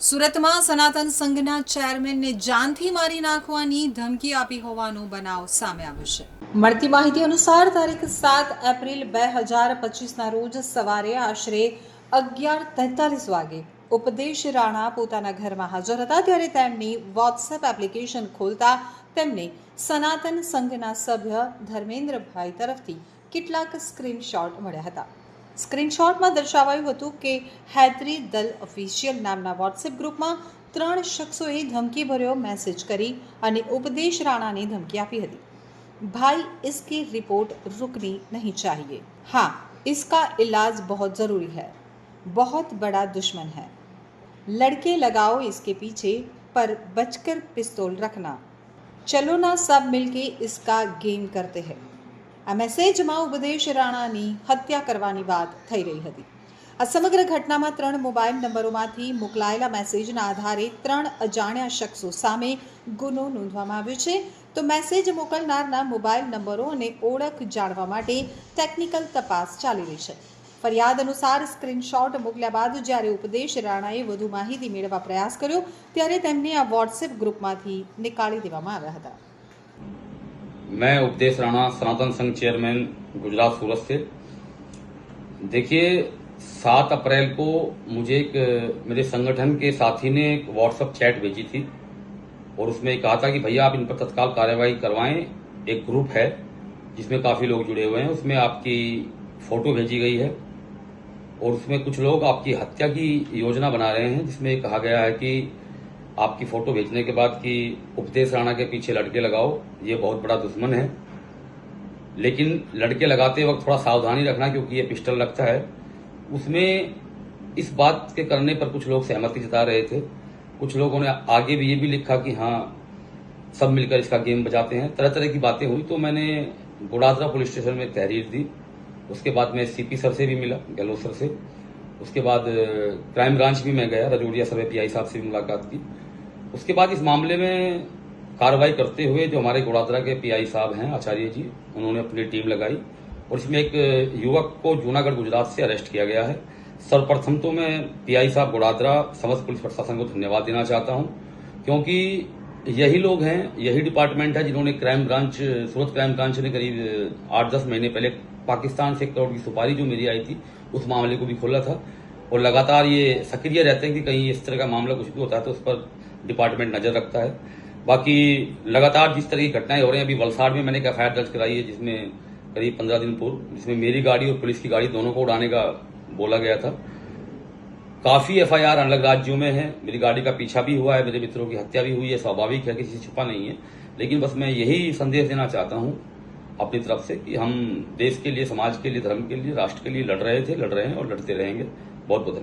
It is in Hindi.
સુરતમાં સનાતન સંઘના ચેરમેનને જાનથી મારી નાખવાની ધમકી આપી હોવાનો બનાવ સામે આવ્યો છે. મળતી માહિતી અનુસાર તારીખ સાત એપ્રિલ બે હજાર પચીસના રોજ સવારે આશરે અગિયાર તેતાલીસ વાગે ઉપદેશ રાણા પોતાના ઘરમાં હાજર હતા ત્યારે તેમની વોટ્સએપ એપ્લિકેશન ખોલતા તેમને સનાતન સંઘના સભ્ય ધર્મેન્દ્રભાઈ તરફથી કેટલાક સ્ક્રીનશોટ મળ્યા હતા. સ્ક્રીનશોટમાં દર્શાવાયું હતું કે હૈદરી દલ ઓફિશિયલ નામના વોટ્સએપ ગ્રુપમાં ત્રણ શખ્સોએ ધમકીભર્યો મેસેજ કરી અને ઉપદેશ રાણાને ધમકી આપી હતી भाई इसकी रिपोर्ट रुकनी नहीं चाहिए हाँ इसका इलाज बहुत ज़रूरी है बहुत बड़ा दुश्मन है लड़के लगाओ इसके पीछे पर बचकर पिस्तौल रखना चलो ना सब मिलके इसका गेम करते हैं આ મેસેજમાં ઉપદેશ રાણાની હત્યા કરવાની વાત થઈ રહી હતી. આ સમગ્ર ઘટનામાં ત્રણ મોબાઈલ નંબરોમાંથી મોકલાયેલા મેસેજના આધારે ત્રણ અજાણ્યા શખ્સો સામે ગુનો નોંધવામાં આવ્યો છે. તો મેસેજ મોકલનારના મોબાઈલ નંબરો અને ઓળખ જાણવા માટે ટેકનિકલ તપાસ ચાલી રહી છે. ફરિયાદ અનુસાર સ્ક્રીનશોટ મોકલ્યા બાદ જ્યારે ઉપદેશ રાણાએ વધુ માહિતી મેળવવા પ્રયાસ કર્યો, ત્યારે તેમને આ વોટ્સએપ ગ્રુપમાંથી નીકાળી દેવામાં આવ્યા હતા. मैं उपदेश राणा सनातन संघ चेयरमैन गुजरात सूरत से। देखिए, सात अप्रैल को मुझे एक, मेरे संगठन के साथी ने एक व्हाट्सएप चैट भेजी थी और उसमें कहा था कि भैया आप इन पर तत्काल कार्यवाही करवाएँ। एक ग्रुप है जिसमें काफ़ी लोग जुड़े हुए हैं। उसमें आपकी फ़ोटो भेजी गई है और उसमें कुछ लोग आपकी हत्या की योजना बना रहे हैं, जिसमें कहा गया है कि आपकी फ़ोटो भेजने के बाद कि उपदेश राणा के पीछे लड़के लगाओ, ये बहुत बड़ा दुश्मन है। लेकिन लड़के लगाते वक्त थोड़ा सावधानी रखना, क्योंकि ये पिस्टल लगता है। उसमें इस बात के करने पर कुछ लोग सहमति जता रहे थे। कुछ लोगों ने आगे भी ये भी लिखा कि हाँ सब मिलकर इसका गेम बजाते हैं। तरह तरह की बातें हुई तो मैंने गुड़ादरा पुलिस स्टेशन में तहरीर दी। उसके बाद मैं सीपी सर से भी मिला गहलोत सर से। उसके बाद क्राइम ब्रांच भी मैं गया रजौड़िया सर्वे पीआई साहब से भी मुलाकात की। उसके बाद इस मामले में कार्रवाई करते हुए जो हमारे गुड़ादरा के पीआई साहब हैं, आचार्य जी, उन्होंने अपनी टीम लगाई और इसमें एक युवक को जूनागढ़, गुजरात से अरेस्ट किया गया है। सर्वप्रथम तो मैं पीआई साहब गुड़ादरा समस्त पुलिस प्रशासन को धन्यवाद देना चाहता हूँ, क्योंकि यही लोग हैं, यही डिपार्टमेंट है जिन्होंने crime branch, Surat crime branch ने करीब आठ दस महीने पहले पाकिस्तान से एक करोड़ की सुपारी जो मेरी आई थी, उस मामले को भी खोला था। और लगातार ये सक्रिय रहते हैं कि कहीं इस तरह का मामला कुछ भी होता है तो उस पर डिपार्टमेंट नज़र रखता है। बाकी लगातार जिस तरह की घटनाएँ हो रही हैं, अभी वलसाड़ में मैंने एक एफआईआर दर्ज कराई है, जिसमें करीब पंद्रह दिन पूर्व, जिसमें मेरी गाड़ी और पुलिस की गाड़ी दोनों को उड़ाने का बोला गया था। काफ़ी एफआईआर अलग राज्यों में है। मेरी गाड़ी का पीछा भी हुआ है, मेरे मित्रों की हत्या भी हुई है, स्वाभाविक है, किसी से छुपा नहीं है। लेकिन बस मैं यही संदेश देना चाहता हूँ अपनी तरफ़ से कि हम देश के लिए, समाज के लिए, धर्म के लिए, राष्ट्र के लिए लड़ रहे थे, लड़ रहे हैं और लड़ते रहेंगे। बहुत बहुत धन्यवाद